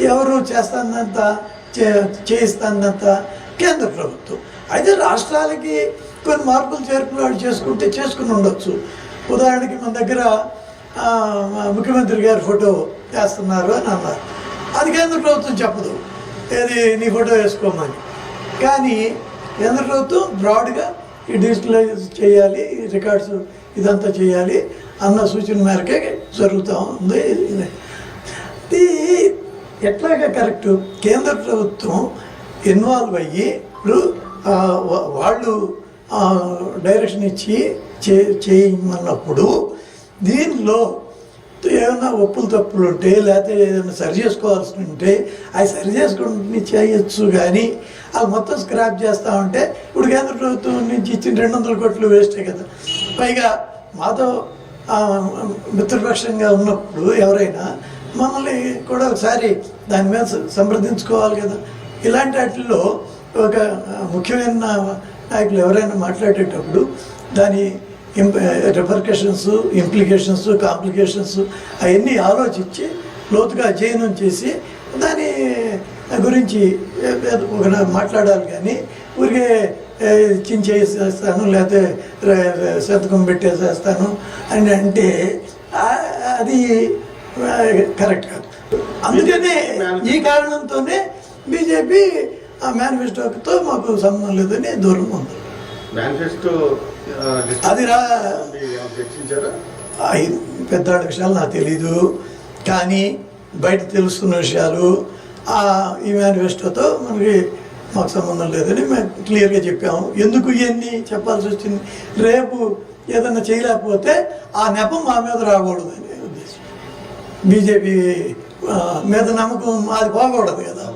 ఎవరు చేస్తానంత చే చేయిస్తానంత కేంద్ర ప్రభుత్వం. అయితే రాష్ట్రాలకి కొన్ని మార్పులు చేర్పులు వాళ్ళు చేసుకుంటే చేసుకుని ఉండొచ్చు. ఉదాహరణకి మన దగ్గర ముఖ్యమంత్రి గారి ఫోటో వేస్తున్నారు అని అన్నారు. అది కేంద్ర ప్రభుత్వం చెప్పదు. ఏది నీ ఫోటో వేసుకోమని. కానీ కేంద్ర ప్రభుత్వం బ్రాడ్గా ఈ డిజిటలైజ్ చేయాలి ఈ రికార్డ్స్ ఇదంతా చేయాలి అన్న సూచన మేరకే జరుగుతూ ఉంది. ఇది ఎట్లాగా కరెక్ట్? కేంద్ర ప్రభుత్వం ఇన్వాల్వ్ అయ్యి ఇప్పుడు వాళ్ళు డైరెక్షన్ ఇచ్చి చే చేయమన్నప్పుడు దీనిలో ఏమైనా ఒప్పులు తప్పులు ఉంటే లేకపోతే ఏదైనా సరి చేసుకోవాల్సి ఉంటే అవి సరి చేసుకుని చేయొచ్చు కానీ అవి మొత్తం స్క్రాప్ చేస్తూ ఉంటే ఇప్పుడు కేంద్ర ప్రభుత్వం నుంచి ఇచ్చిన రెండు వందల కోట్లు వేస్టే కదా. పైగా మాతో మిత్రపక్షంగా ఉన్నప్పుడు ఎవరైనా మమ్మల్ని కూడా ఒకసారి దాని మీద సంప్రదించుకోవాలి కదా. ఇలాంటి వాటిల్లో ఒక ముఖ్యమైన నాయకులు ఎవరైనా మాట్లాడేటప్పుడు దాని రిపర్కషన్స్ ఇంప్లికేషన్స్ కాంప్లికేషన్స్ అవన్నీ ఆలోచించి లోతుగా అధ్యయనం చేసి దాని గురించి ఒక మాట్లాడాలి కానీ ఊరికే చించేసేస్తాను లేకపోతే సంతకం పెట్టేసేస్తాను అని అంటే అది కరెక్ట్ కాదు. అందుకనే ఈ కారణంతోనే బీజేపీ ఆ మేనిఫెస్టోతో మాకు సంబంధం లేదని దూరం ఉంది. మేనిఫెస్టో అది రా పెద్ద విషయాలు నాకు తెలీదు. కానీ బయట తెలుస్తున్న విషయాలు ఆ ఈ మేనిఫెస్టోతో మనకి మాకు సంబంధం లేదని మేము క్లియర్గా చెప్పాము. ఎందుకు ఇవన్నీ చెప్పాల్సి వచ్చింది? రేపు ఏదన్నా చేయలేకపోతే ఆ నెపం మా మీద రాకూడదని. బీజేపీ మీద నమ్మకం అది పోకూడదు కదా.